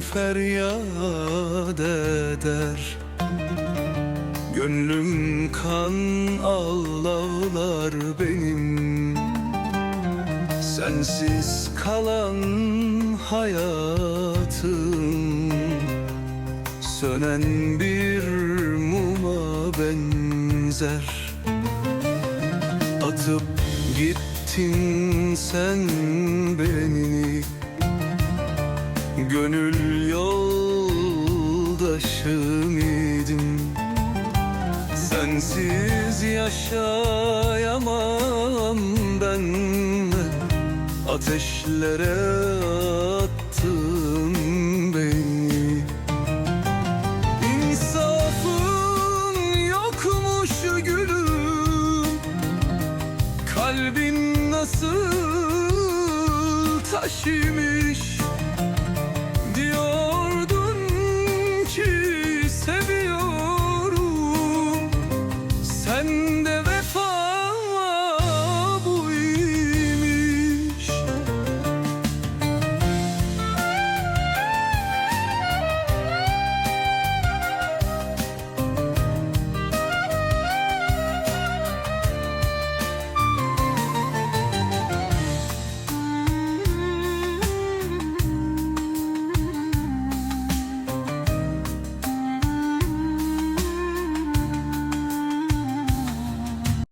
feryat eder. Gönlüm kan ağlar benim. Sensiz kalan hayatım. Sönen bir muma benzer. Atıp gittin sen beni Gönül yoldaşım idin Sensiz yaşayamam ben. Ateşlere attın beni. İnsafın yokmuş gülüm. Kalbin nasıl taş imiş